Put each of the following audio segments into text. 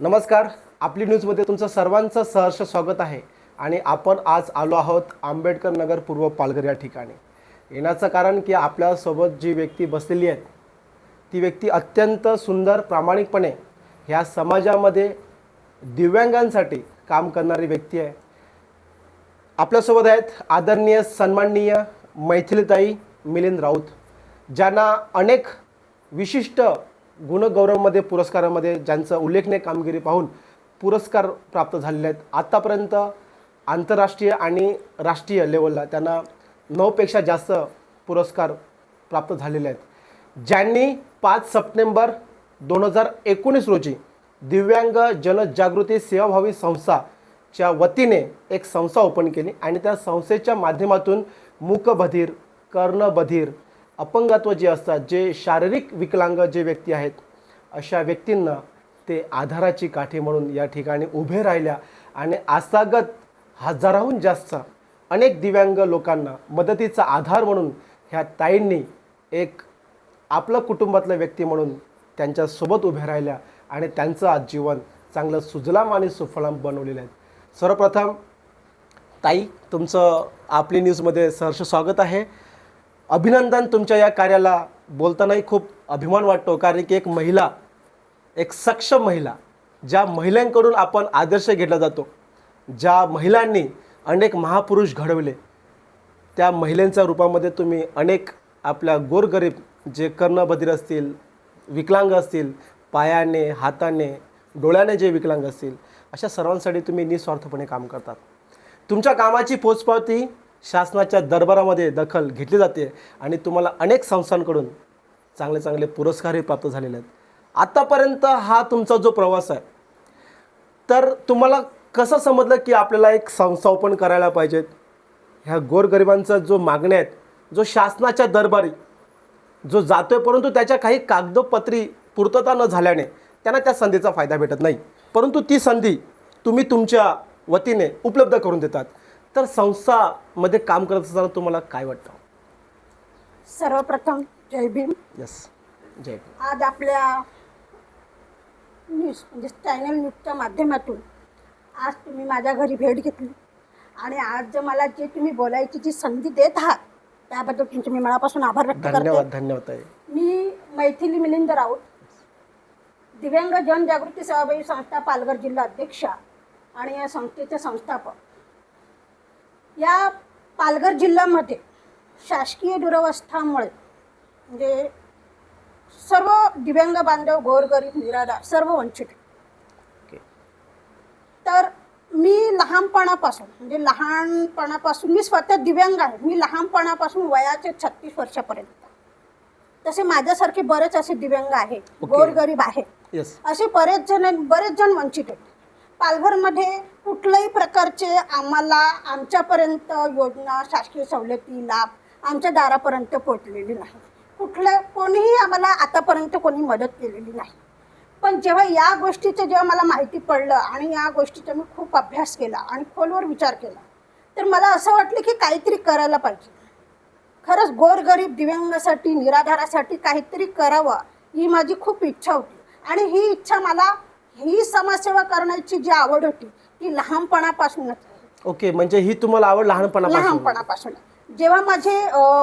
नमस्कार. आपली न्यूजमध्ये तुमचं सर्वांचं सहर्ष स्वागत आहे. आणि आपण आज आलो आहोत आंबेडकर नगर पूर्व पालघर या ठिकाणी. येण्याचं कारण की आपल्यासोबत जी व्यक्ती बसलेली आहे ती व्यक्ती अत्यंत सुंदर प्रामाणिकपणे ह्या समाजामध्ये दिव्यांगांसाठी काम करणारी व्यक्ती आहे. आपल्यासोबत आहेत आदरणीय सन्माननीय मैथिलीताई मिलिंद राऊत ज्यांना अनेक विशिष्ट गुणगौरवमध्ये पुरस्कारामध्ये ज्यांचं उल्लेखनीय कामगिरी पाहून पुरस्कार प्राप्त झालेले आहेत. आत्तापर्यंत आंतरराष्ट्रीय आणि राष्ट्रीय लेवलला त्यांना नऊपेक्षा जास्त पुरस्कार प्राप्त झालेले आहेत. ज्यांनी पाच सप्टेंबर दोन हजार एकोणीस रोजी दिव्यांग जनजागृती सेवाभावी संस्थाच्या वतीने एक संस्था ओपन केली आणि त्या संस्थेच्या माध्यमातून मूकबधीर कर्णबधीर अपंगत्व जे असतात जे शारीरिक विकलांग जे व्यक्ती आहेत अशा व्यक्तींना ते आधाराची काठी म्हणून या ठिकाणी उभे राहिल्या. आणि आसागत हजाराहून जास्त अनेक दिव्यांग लोकांना मदतीचा आधार म्हणून ह्या ताईंनी एक आपलं कुटुंबातलं व्यक्ती म्हणून त्यांच्यासोबत उभ्या राहिल्या आणि त्यांचं आज जीवन चांगलं सुजलाम आणि सुफलाम बनवलेलं आहे. सर्वप्रथम ताई तुमचं आपली न्यूजमध्ये सहर्ष स्वागत आहे. अभिनंदन तुमच्या या कार्याला. बोलतानाही खूप अभिमान वाटतो कारण की एक महिला एक सक्षम महिला ज्या महिलांकडून आपण आदर्श घेतला जातो ज्या महिलांनी अनेक महापुरुष घडवले त्या महिलांच्या रूपामध्ये तुम्ही अनेक आपल्या गोरगरीब जे कर्णबधीर असतील विकलांग असतील पायाने हाताने डोळ्याने जे विकलांग असतील अशा सर्वांसाठी तुम्ही निस्वार्थपणे काम करतात. तुमच्या कामाची पोचपावती शासनाच्या दरबारामध्ये दखल घेतली जाते आणि तुम्हाला अनेक संस्थांकडून चांगले चांगले पुरस्कारही प्राप्त झालेले आहेत. आत्तापर्यंत हा तुमचा जो प्रवास आहे तर तुम्हाला कसं समजलं की आपल्याला एक संस्था ओपन करायला पाहिजेत? ह्या गोरगरिबांचा जो मागण्या आहेत जो शासनाच्या दरबारी जो जातो आहे परंतु त्याच्या काही कागदोपत्री पूर्तता न झाल्याने त्यांना त्या संधीचा फायदा भेटत नाही. परंतु ती संधी तुम्ही तुमच्या वतीने उपलब्ध करून देतात. तर संस्थामध्ये काम करत असताना तुम्हाला काय वाटतं? सर्वप्रथम जय भीम. यस जय भीम. आज आपल्या न्यूज म्हणजे चॅनल न्यूजच्या माध्यमातून आज तुम्ही माझ्या घरी भेट घेतली. आणि आज जे मला जे तुम्ही बोलायची जी संधी देत आहात त्याबद्दल तुमचे मी मनापासून आभार व्यक्त करते. धन्यवाद धन्यवाद ताई. मी मैथिली मिलिंद राऊत दिव्यांग जनजागृती सेवाभावी संस्था पालघर जिल्हा अध्यक्षा आणि या संस्थेचे संस्थापक. या पालघर जिल्ह्यामध्ये शासकीय दुरवस्थामुळे म्हणजे सर्व दिव्यांग बांधव गोरगरीब निराधार सर्व वंचित. आहे. ओके. तर मी लहानपणापासून म्हणजे लहानपणापासून मी स्वतः दिव्यांग आहे. मी लहानपणापासून वयाचे छत्तीस वर्षापर्यंत. तसे माझ्यासारखे बरेच असे दिव्यांग आहेत ओके. गोरगरीब आहेत. यस असे बरेच जण बरेच जण वंचित आहेत. पालघरमध्ये कुठल्याही प्रकारचे आम्हाला आमच्यापर्यंत योजना शासकीय सवलती लाभ आमच्या दारापर्यंत पोहोचलेली नाही. कुठलं कोणीही आम्हाला आतापर्यंत कोणी मदत केलेली नाही. पण जेव्हा या गोष्टीचं जेव्हा मला माहिती पडलं आणि या गोष्टीचा मी खूप अभ्यास केला आणि खोलवर विचार केला तर मला असं वाटलं की काहीतरी करायला पाहिजे. खरंच गोरगरीब दिव्यांगासाठी निराधारासाठी काहीतरी करावं ही माझी खूप इच्छा होती. आणि ही इच्छा मला ही समाजसेवा करण्याची जी आवड होती ती लहानपणापासूनच. ओके म्हणजे ही तुम्हाला आवड लहानपणापासून. लहानपणापासून. जेव्हा माझे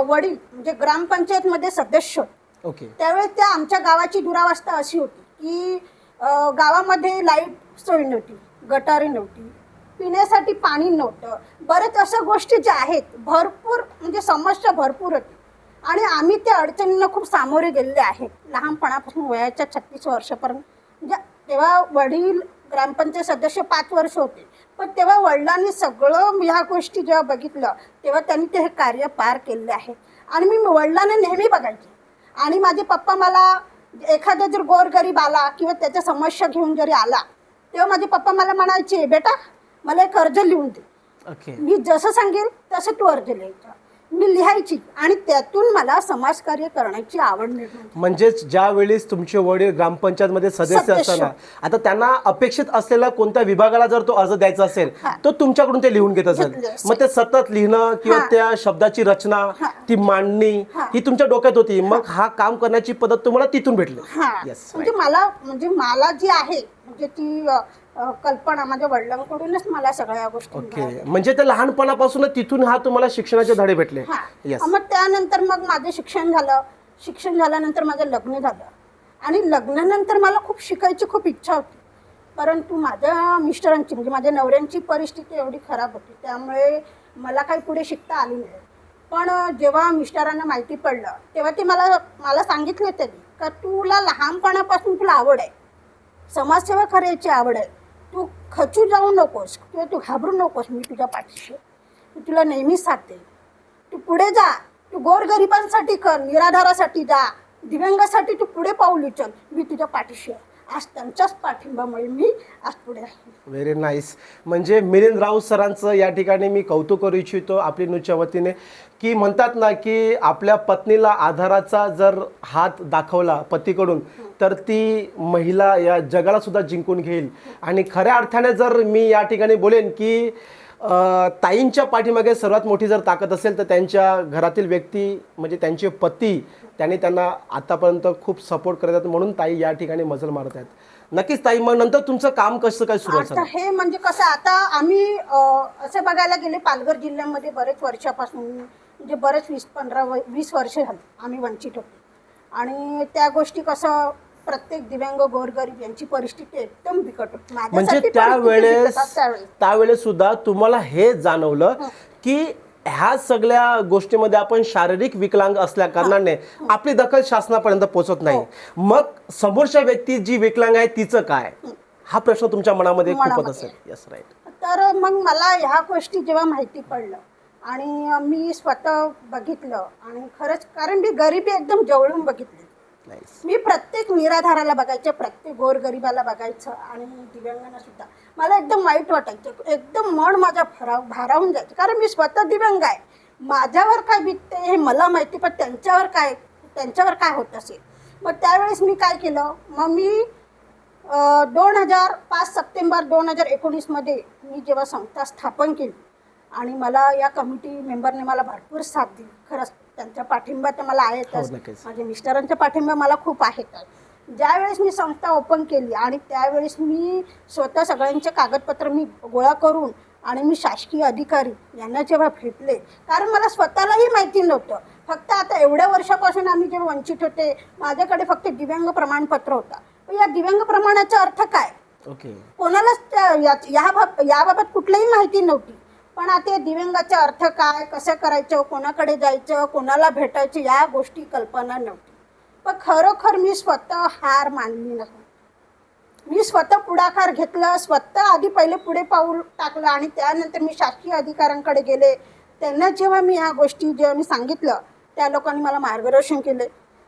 वडील म्हणजे ग्रामपंचायतमध्ये सदस्य होते ओके. त्यावेळेस त्या आमच्या गावाची दुरावस्था अशी होती की गावामध्ये लाइट सोय नव्हती गटारी नव्हती पिण्यासाठी पाणी नव्हतं. बरेच अशा गोष्टी ज्या आहेत भरपूर म्हणजे समस्या भरपूर होती. आणि आम्ही त्या अडचणींना खूप सामोरे गेलेले आहेत लहानपणापासून वयाच्या छत्तीस वर्षापर्यंत. म्हणजे तेव्हा वडील ग्रामपंचायत सदस्य पाच वर्ष होते. पण तेव्हा वडिलांनी सगळं ह्या गोष्टी जेव्हा बघितलं तेव्हा त्यांनी ते हे कार्य पार केलेले आहे. आणि मी वडिलांना नेहमी बघायचे. आणि माझे पप्पा मला एखादा जर गोरगरीब आला किंवा त्याच्या समस्या घेऊन जरी आला तेव्हा माझे पप्पा मला म्हणायचे बेटा मला एक अर्ज लिहून दे. मी जसं सांगेल तसं तू अर्ज लिहायचा. मी लिहायची आणि त्यातून मला समाजकार्य करण्याची आवड निर्माण. म्हणजेच ज्या वेळेस तुमचे वडील ग्रामपंचायतमध्ये सदस्य सदस्य. असताना आता त्यांना अपेक्षित असलेला कोणत्या विभागाला जर तो अर्ज द्यायचा असेल हा. तो तुमच्याकडून ते लिहून घेत असेल घेतले असेल. मग ते सतत लिहिणं किंवा हा. त्या शब्दाची रचना हा. ती मांडणी हा. ही तुमच्या डोक्यात होती मग हा काम करण्याची पद्धत तुम्हाला तिथून भेटली हा Yes, म्हणजे मला म्हणजे मला जी आहे म्हणजे ती अ, अ, कल्पना माझ्या वडिलांकडूनच मला सगळ्या गोष्टी ओके. म्हणजे ते लहानपणापासूनच तिथून हा तुम्हाला शिक्षणाचे धडे भेटले. हा. येस मग त्यानंतर मग माझं शिक्षण झालं. शिक्षण झाल्यानंतर माझं लग्न झालं. आणि लग्नानंतर मला खूप शिकायची खूप इच्छा होती. परंतु माझ्या मिस्टरांची म्हणजे माझ्या नवऱ्यांची परिस्थिती एवढी खराब होती. त्यामुळे मला काही पुढे शिकता आली नाही. पण जेव्हा मिस्टरांना माहिती पडलं तेव्हा ते मला मला सांगितले त्यांनी का तुला लहानपणापासून तुला आवड आहे. समाजसेवा करायची आवड आहे. तू खचू जाऊ नकोस. किंवा तू घाबरू नकोस मी तुझ्या पाठीशी. मी तुला नेहमीच साथ तू पुढे जा. तू गोरगरिबांसाठी कर निराधारासाठी जा. दिव्यांगासाठी तू पुढे पाऊल उचल. मी तुझ्या पाठीशी आहे. आज त्यांच्याच पाठिंबामुळे मी आज पुढे आहे व्हेरी नाईस म्हणजे मिलिंद राऊत सरांचं या ठिकाणी मी कौतुक करू इच्छितो आपली न्यूजच्या वतीने. की म्हणतात ना की आपल्या पत्नीला आधाराचा जर हात दाखवला पतीकडून तर ती महिला या जगाला सुद्धा जिंकून घेईल. आणि खऱ्या अर्थाने जर मी या ठिकाणी बोलेन की ताईंच्या पाठीमागे सर्वात मोठी जर ताकद असेल तर त्यांच्या घरातील व्यक्ती म्हणजे त्यांचे पती त्यांनी त्यांना आतापर्यंत खूप सपोर्ट करत आहेत म्हणून ताई या ठिकाणी मजल मारत आहेत. नक्कीच ताई मग नंतर तुमचं काम कसं काय सुरू आता हे म्हणजे कसं आता आम्ही असं बघायला गेले पालघर जिल्ह्यामध्ये बरेच वर्षापासून म्हणजे बरेच वीस पंधरा वीस वर्ष झाली आम्ही वंचित होतो. आणि त्या गोष्टी कसं प्रत्येक दिव्यांग गोरगरीब यांची परिस्थिती एकदम बिकट होती. म्हणजे माझ्यासाठी परिस्थिती त्यावेळेस बिकट होती त्यावेळेस. त्यावेळेस सुद्धा तुम्हाला हे जाणवलं की ह्या सगळ्या गोष्टीमध्ये आपण शारीरिक विकलांग असल्या कारणाने आपली दखल शासनापर्यंत पोहोचत नाही. मग समोरच्या व्यक्ती जी विकलांग आहे तिचं काय? हा. प्रश्न तुमच्या मनामध्ये खूपच मनामध्ये. असेल. येस राईट तर मग मला ह्या गोष्टी जेव्हा माहिती पडलं आणि मी स्वतः बघितलं आणि खरंच कारण मी गरिबी एकदम जवळून बघितली. मी प्रत्येक निराधाराला बघायचं प्रत्येक गोरगरिबाला बघायचं आणि दिव्यांगांना सुद्धा. मला एकदम वाईट वाटायचं. एकदम मन माझा भराव भारावून जायचं. कारण मी स्वतः दिव्यांग आहे. माझ्यावर काय बिकते हे मला माहिती पण त्यांच्यावर काय त्यांच्यावर काय होत असेल? मग त्यावेळेस मी काय केलं? मग मी दोन हजार पाच सप्टेंबर दोन हजार एकोणीसमध्ये मी जेव्हा संस्था स्थापन केली आणि मला या कमिटी मेंबरने मला भरपूर साथ दिली. खरंच त्यांचा पाठिंबा तर मला आहेतच हो. माझ्या मिस्टरांचा पाठिंबा मला खूप आहेतच ज्यावेळेस मी संस्था ओपन केली आणि त्यावेळेस मी स्वतः सगळ्यांचे कागदपत्र मी गोळा करून आणि मी शासकीय अधिकारी यांना जेव्हा भेटले कारण मला स्वतःलाही माहिती नव्हतं. फक्त आता एवढ्या वर्षापासून आम्ही जेव्हा वंचित होते माझ्याकडे फक्त दिव्यांग प्रमाणपत्र होता. पण या दिव्यांग प्रमाणाचा अर्थ काय? ओके. कोणालाच त्या- या- याबाबत कुठलीही माहिती नव्हती. पण आता दिव्यांगाचा अर्थ काय? कसं करायचं? कोणाकडे जायचं? कोणाला भेटायचं? या गोष्टी कल्पना नव्हती. पण खरोखर मी स्वतः हार मानली नाही. मी स्वतः पुढाकार घेतला स्वतः आधी पहिले पुढे पाऊल टाकलं आणि त्यानंतर मी शासकीय अधिकाऱ्यांकडे गेले. त्यांना जेव्हा मी ह्या गोष्टी जेव्हा मी सांगितलं त्या लोकांनी मला मार्गदर्शन केले.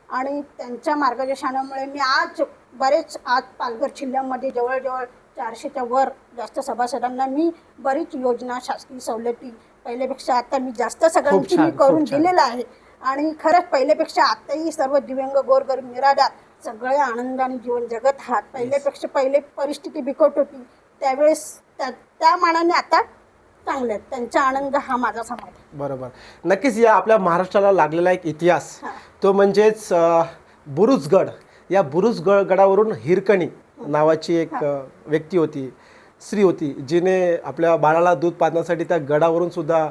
आणि त्यांच्या मार्गदर्शनामुळे मी आज बरेच आज पालघर जिल्ह्यामध्ये जवळजवळ चारशेच्या वर जास्त सभासदांना मी बरीच योजना शासकीय सवलती पहिल्यापेक्षा आता मी जास्त सगळ्यांची मी करून. दिलेलं आहे. आणि खरंच पहिल्यापेक्षा आताही सर्व दिव्यांग गोरगरीब निराधार सगळे आनंदाने जीवन जगत आहात. पहिल्यापेक्षा पहिले परिस्थिती बिकट होती. त्यावेळेस त्या त्या मानाने आता चांगले त्यांचा आनंद हा माझा समाज. बरोबर. नक्कीच या आपल्या महाराष्ट्राला लागलेला एक इतिहास. तो म्हणजेच बुरुजगड. या बुरुजगड गडावरून हिरकणी. नावाची एक व्यक्ती होती स्त्री होती जिने आपल्या बाळाला दूध पाजण्यासाठी त्या गडावरून सुद्धा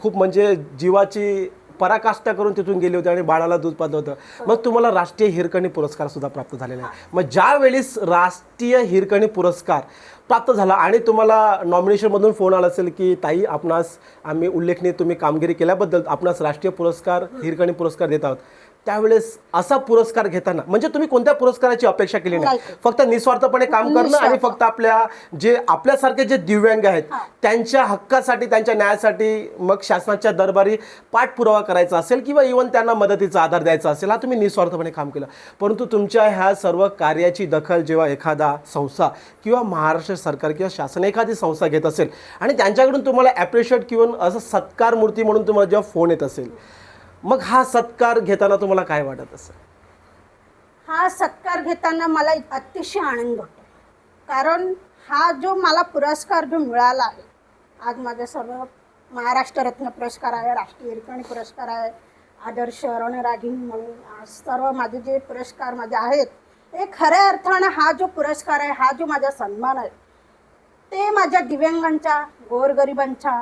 खूप म्हणजे जीवाची पराकाष्ठा करून तिथून गेली होती आणि बाळाला दूध पाजलं होतं. मग तुम्हाला राष्ट्रीय हिरकणी पुरस्कार सुद्धा प्राप्त झालेला आहे मग ज्या वेळेस राष्ट्रीय हिरकणी पुरस्कार प्राप्त झाला आणि तुम्हाला नॉमिनेशनमधून फोन आला असेल की ताई आपणास आम्ही उल्लेखनीय तुम्ही कामगिरी केल्याबद्दल आपणास राष्ट्रीय पुरस्कार हिरकणी पुरस्कार देत आहोत. त्यावेळेस असा पुरस्कार घेताना म्हणजे तुम्ही कोणत्या पुरस्काराची अपेक्षा केली नाही. फक्त निस्वार्थपणे काम करणं आणि. फक्त आपल्या जे आपल्यासारखे जे दिव्यांग आहेत. त्यांच्या हक्कासाठी त्यांच्या न्यायासाठी मग शासनाच्या दरबारी पाठपुरावा करायचा असेल किंवा इव्हन त्यांना मदतीचा आधार द्यायचा असेल हा तुम्ही निस्वार्थपणे काम केलं परंतु तुमच्या ह्या सर्व कार्याची दखल जेव्हा एखादा संस्था किंवा महाराष्ट्र सरकार किंवा शासन एखादी संस्था घेत असेल आणि त्यांच्याकडून तुम्हाला ॲप्रिशिएट किंवा असं सत्कार मूर्ती म्हणून तुम्हाला जेव्हा फोन येत असेल मग हा सत्कार घेताना तुम्हाला काय वाटत असेल? हा सत्कार घेताना मला अतिशय आनंद होतो. कारण हा जो मला पुरस्कार जो मिळाला आहे आज माझं सर्व महाराष्ट्र रत्न पुरस्कार आहे राष्ट्रीय हिरकणी पुरस्कार आहे आदर्श रणरागिणी म्हणून सर्व माझे जे पुरस्कार माझे आहेत हे खऱ्या अर्थानं हा जो पुरस्कार आहे हा जो माझा सन्मान आहे ते माझ्या दिव्यांगांच्या गोरगरिबांच्या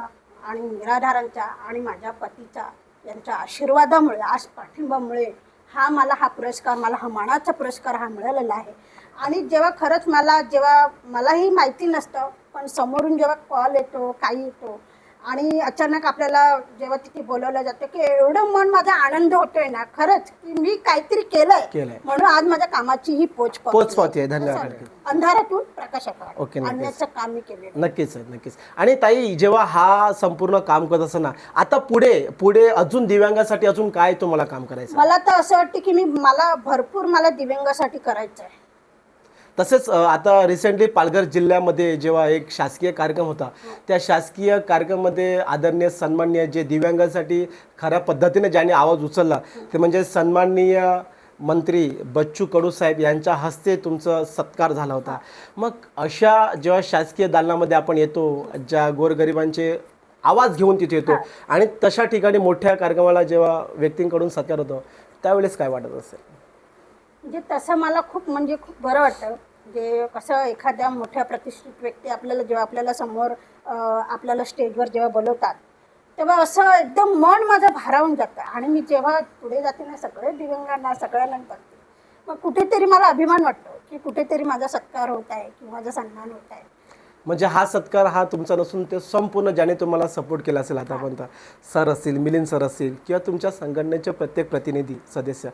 आणि निराधारांच्या आणि माझ्या पतीच्या यांच्या आशीर्वादामुळे आज पाठिंबामुळे हा मला हा पुरस्कार मला हा मानाचा पुरस्कार हा मिळालेला आहे. आणि जेव्हा खरंच मला जेव्हा मलाही माहिती नसतं पण समोरून जेव्हा कॉल येतो काही येतो आणि अचानक आपल्याला जेव्हा तिथे बोलवलं जातं की एवढं मन माझा आनंद होतोय ना खरंच की मी काहीतरी केलंय. म्हणून आज माझ्या कामाची ही पोच पोच आहे. धन्यवाद. अंधारातून प्रकाशाकडे ओके. आणण्याचं काम मी केलेलं नक्कीच नक्कीच आणि ताई जेव्हा हा संपूर्ण काम करत असताना आता पुढे पुढे अजून दिव्यांगासाठी अजून काय तुम्हाला काम करायचं मला तर असं वाटतं की मी मला भरपूर मला दिव्यांगासाठी करायचं आहे तसेच आता रिसेंटली पालघर जिल्ह्यामध्ये जेव्हा एक शासकीय कार्यक्रम होता त्या शासकीय कार्यक्रमामध्ये आदरणीय सन्माननीय जे दिव्यांगासाठी खऱ्या पद्धतीने ज्यांनी आवाज उचलला ते म्हणजे सन्माननीय मंत्री बच्चू कडू साहेब यांच्या हस्ते तुमचा सत्कार झाला होता. मग अशा जेव्हा शासकीय दालनामध्ये आपण येतो ज्या गोरगरिबांचे आवाज घेऊन तिथे येतो आणि तशा ठिकाणी मोठ्या कार्यक्रमाला जेव्हा व्यक्तींकडून सत्कार होतो त्यावेळेस काय वाटत असेल? म्हणजे तसं मला खूप म्हणजे खूप बरं वाटतं. जे कसं एखाद्या मोठ्या प्रतिष्ठित व्यक्ती आपल्याला जेव्हा आपल्याला समोर आपल्याला स्टेजवर जेव्हा बोलवतात तेव्हा असं एकदम मन माझं भारावून जातं. आणि मी जेव्हा पुढे जाते ना सगळे दिव्यांगांना सगळ्यांना बघते मग कुठेतरी मला अभिमान वाटतो की कुठेतरी माझा सत्कार होत आहे किंवा माझा सन्मान होत आहे. म्हणजे हा सत्कार हा तुमचा नसून ते संपूर्ण ज्याने तुम्हाला सपोर्ट केला असेल आतापर्यंत. सर असतील मिलिंद सर असतील किंवा तुमच्या संघटनेचे प्रत्येक प्रतिनिधी सदस्य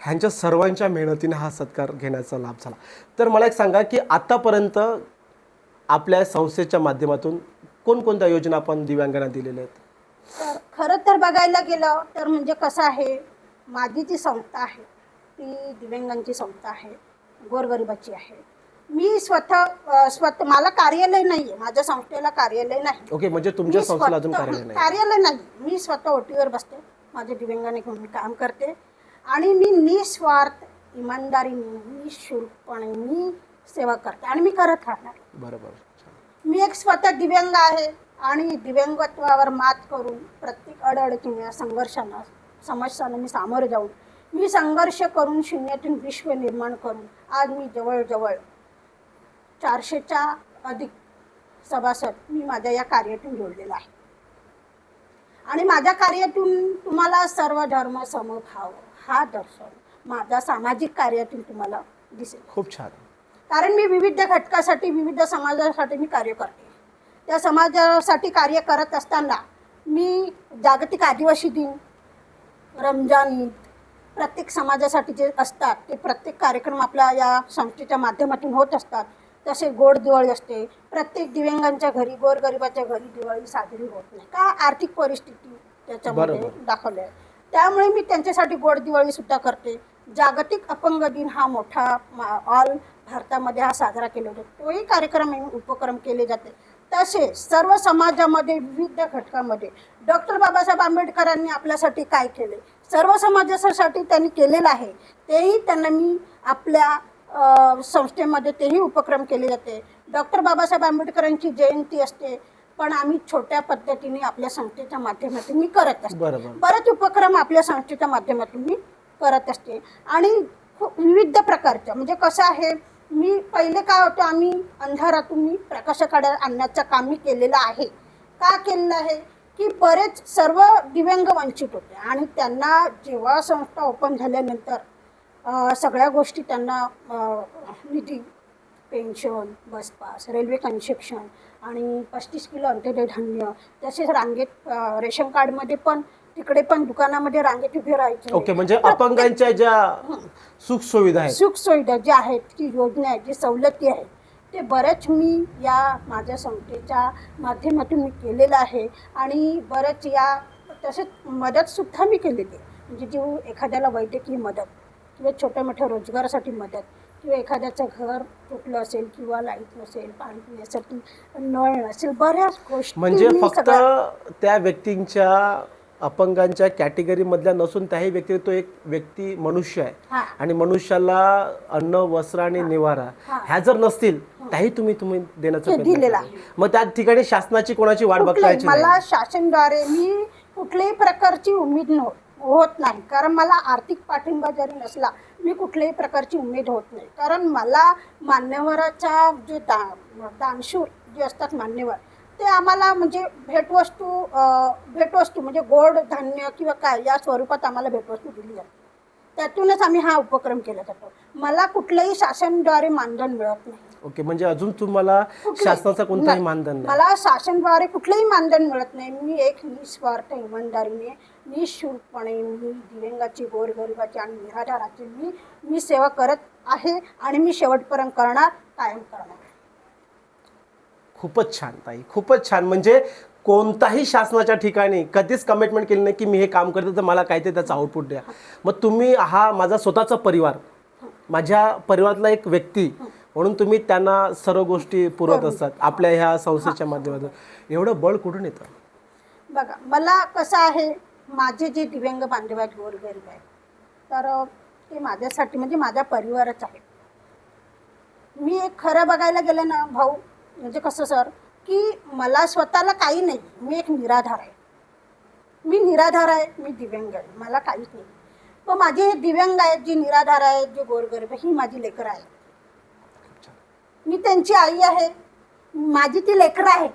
ह्यांच्या सर्वांच्या मेहनतीने हा सत्कार घेण्याचा लाभ झाला. तर मला एक सांगा की आत्तापर्यंत आपल्या संस्थेच्या माध्यमातून कोणकोणत्या योजना आपण दिव्यांगांना दिलेल्या आहेत? खरं तर बघायला गेलं तर म्हणजे कसं आहे माझी जी संस्था आहे ती दिव्यांगांची संस्था आहे गोरगरिबाची आहे. मी स्वतः स्वतः मला कार्यालय नाही आहे माझ्या संस्थेला कार्यालय नाही. ओके म्हणजे तुमच्या मी संस्थेला अजून स्वतः- कार्यालय नाही. कार्यालय नाही. मी स्वतः ओटीवर बसते माझ्या दिव्यांगाने घेऊन मी काम करते. आणि मी निस्वार्थ इमानदारीने निशुल्कपणे मी सेवा करते आणि मी करत राहणार. बरोबर मी एक स्वतः दिव्यांग आहे आणि दिव्यांगत्वावर मात करून प्रत्येक अडअडचणीला संघर्षांना समस्यांना मी सामोरे जाऊन मी संघर्ष करून शून्यातून विश्व निर्माण करून आज मी जवळजवळ चारशेच्या अधिक सभासद मी माझ्या या कार्यातून जोडलेला आहे. आणि माझ्या कार्यातून तुम्हाला सर्व धर्म समभाव हा दर्शन माझ्या सामाजिक कार्यातून तुम्हाला दिसेल. खूप छान. कारण मी विविध घटकासाठी विविध समाजासाठी मी कार्य करते. त्या समाजासाठी कार्य करत असताना मी जागतिक आदिवासी दिन रमजान ईद प्रत्येक समाजासाठी जे असतात ते प्रत्येक कार्यक्रम आपल्या या संस्थेच्या माध्यमातून होत असतात. तसे गोड दिवाळी असते. प्रत्येक दिव्यांगांच्या घरी गोरगरिबाच्या घरी दिवाळी साजरी होत नाही. का आर्थिक परिस्थिती त्याच्यामध्ये. दाखवली आहे. त्यामुळे मी त्यांच्यासाठी गोड दिवाळी सुद्धा करते. जागतिक अपंग दिन हा मोठा ऑल भारतामध्ये हा साजरा केला जातो. तोही कार्यक्रम उपक्रम केले जाते. तसेच सर्व समाजामध्ये विविध घटकामध्ये डॉक्टर बाबासाहेब आंबेडकरांनी आपल्यासाठी काय केले? सर्व समाजासाठी त्यांनी केलेलं आहे. तेही त्यांना मी आपल्या संस्थेमध्ये तेही उपक्रम केले जाते. डॉक्टर बाबासाहेब आंबेडकरांची जयंती असते पण आम्ही छोट्या पद्धतीने आपल्या संस्थेच्या माध्यमातून मी करत असते. बरेच उपक्रम आपल्या संस्थेच्या माध्यमातून मी करत असते. आणि खूप विविध प्रकारच्या म्हणजे कसं आहे मी पहिले काय होतं आम्ही अंधारातून मी प्रकाशाकडे आणण्याचं काम मी केलेलं आहे. का केलेलं आहे? की बरेच सर्व दिव्यांग वंचित होते. आणि त्यांना जेव्हा संस्था ओपन झाल्यानंतर सगळ्या गोष्टी त्यांना निधी pension bus pass railway construction आणि पस्तीस किलो अंत्योदय धान्य तसेच रांगेत रेशन कार्डमध्ये पण तिकडे पण दुकानामध्ये रांगेत उभे राहायचे. ओके म्हणजे अपंगांच्या ज्या सुख सुविधा आहेत. सुख सुविधा ज्या आहेत की योजना आहेत जी सवलती आहेत ते बऱ्याच मी या माझ्या संस्थेच्या माध्यमातून मी केलेलं आहे आणि बऱ्याच या तसेच मदतसुद्धा मी केलेली आहे. म्हणजे जी एखाद्याला वैद्यकीय मदत किंवा छोट्या मोठ्या रोजगारासाठी मदत किंवा एखाद्याचं घर तुटलं असेल किंवा लाइट नसेल पाणी पिण्यासाठी नळ नसेल बऱ्याच गोष्टी म्हणजे फक्त त्या व्यक्तींच्या अपंगांच्या कॅटेगरी मधल्या नसून त्याही व्यक्ती तो एक व्यक्ती मनुष्य आहे. आणि मनुष्याला अन्न वस्त्र आणि निवारा. ह्या जर नसतील त्याही तुम्ही तुम्ही देण्याचा दिलेला. मग त्या ठिकाणी शासनाची कोणाची वाट बघायची मला शासनद्वारे मी कुठल्याही प्रकारची उमेद नव्ह होत नाही. कारण मला आर्थिक पाठिंबा जरी नसला मी कुठल्याही प्रकारची उमेद होत नाही. कारण मला मान्यवराच्या जे दा दानशूर जे असतात मान्यवर ते आम्हाला म्हणजे भेटवस्तू भेटवस्तू म्हणजे गोड धान्य किंवा काय या स्वरूपात आम्हाला भेटवस्तू दिली जाते. त्यातूनच आम्ही हा उपक्रम केला जातो. मला कुठलंही शासनद्वारे मानधन मिळत नाही. ओके म्हणजे अजून तुम्हाला शासनाचं कोणतंही. मानधन मला शासनद्वारे कुठलंही मानधन मिळत नाही. मी एक निस्वार्थ इमानदारीने निशुल्कपणे मी दिव्यांगाची गोरगरिबाची आणि निराधाराची मी मी सेवा करत आहे आणि मी शेवटपर्यंत करणार कायम करणार. खूपच छान ताई खूपच छान. म्हणजे कोणताही शासनाच्या ठिकाणी कधीच कमिटमेंट केली नाही की मी हे काम करते तर मला काहीतरी त्याचं आउटपुट द्या. मग तुम्ही हा माझा स्वतःचा परिवार माझ्या परिवारातला एक व्यक्ती म्हणून तुम्ही त्यांना सर्व गोष्टी पुरवत असतात आपल्या ह्या संस्थेच्या माध्यमातून. एवढं बळ कुठून येतं? बघा मला कसं आहे माझे जे दिव्यांग बांधव आहेत गोरगरीब आहेत तर ते माझ्यासाठी म्हणजे माझ्या परिवारच आहे मी एक खरं बघायला गेलं ना भाऊ म्हणजे कसं सर की मला स्वतःला काही नाही मी एक निराधार आहे. मी निराधार आहे मी दिव्यांग आहे मला काहीच नाही. पण माझे हे दिव्यांग आहेत जे निराधार आहेत जे गोरगरीब ही माझी लेकरं आहेत. मी त्यांची आई आहे माझी ती लेकरं आहेत.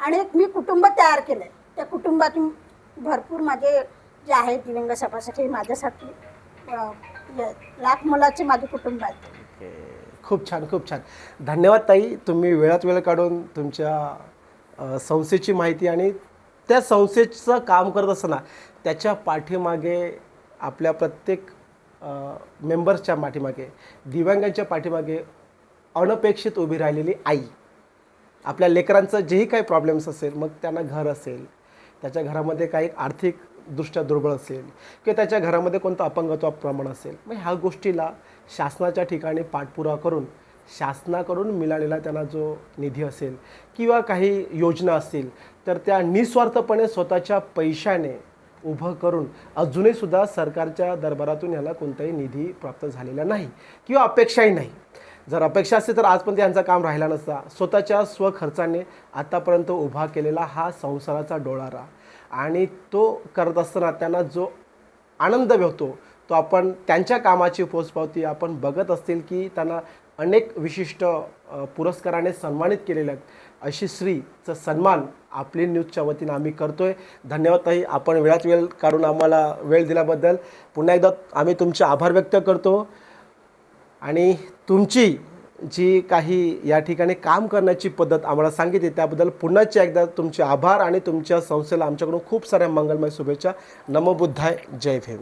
आणि एक मी कुटुंब तयार केलं आहे त्या कुटुंबातून भरपूर माझे जे आहेत दिव्यांग सभासाठी माझ्यासाठी लाख मुलाचे माझे कुटुंब आहे खूप छान खूप छान. धन्यवाद ताई. तुम्ही वेळात वेळ काढून तुमच्या संस्थेची माहिती आणि त्या संस्थेचं काम करत असताना त्याच्या पाठीमागे आपल्या प्रत्येक मेंबर्सच्या पाठीमागे दिव्यांगांच्या पाठीमागे अनपेक्षित उभी राहिलेली आई. आपल्या लेकरांचं जेही काही प्रॉब्लेम्स असेल मग त्यांना घर असेल त्याच्या घरामध्ये काही आर्थिक दृष्ट्या दुर्बळ असेल किंवा त्याच्या घरामध्ये कोणतं अपंगत्व प्रमाण असेल. मग ह्या गोष्टीला शासनाच्या ठिकाणी पाठपुरावा करून शासनाकडून मिळालेला त्यांना जो निधी असेल किंवा काही योजना असतील तर त्या निस्वार्थपणे स्वतःच्या पैशाने उभं करून अजूनही सुद्धा सरकारच्या दरबारातून याला कोणताही निधी प्राप्त झालेला नाही किंवा अपेक्षाही नाही. जर अपेक्षा असते तर आजपर्यंत यांचं काम राहिला नसता. स्वतःच्या स्वखर्चाने आतापर्यंत उभा केलेला हा संसाराचा डोळारा. आणि तो करत असताना त्यांना जो आनंद मिळतो तो आपण त्यांच्या कामाची पोचपावती आपण बघत असतील की त्यांना अनेक विशिष्ट पुरस्काराने सन्मानित केलेले आहेत. अशी श्रीचं सन्मान आपली न्यूजच्या वतीनं आम्ही करतोय. धन्यवाद ताई. आपण वेळात वेळ काढून आम्हाला वेळ दिल्याबद्दल. पुन्हा एकदा आम्ही तुमचे आभार व्यक्त करतो. आणि तुमची जी काही या ठिकाणी काम करण्याची पद्धत आम्हाला सांगितली त्याबद्दल पुन्हाच एकदा तुमचे आभार आणि तुमच्या संस्थेला आमच्याकडून खूप साऱ्या मंगलमय शुभेच्छा. नमोबुद्धाय जय भीम.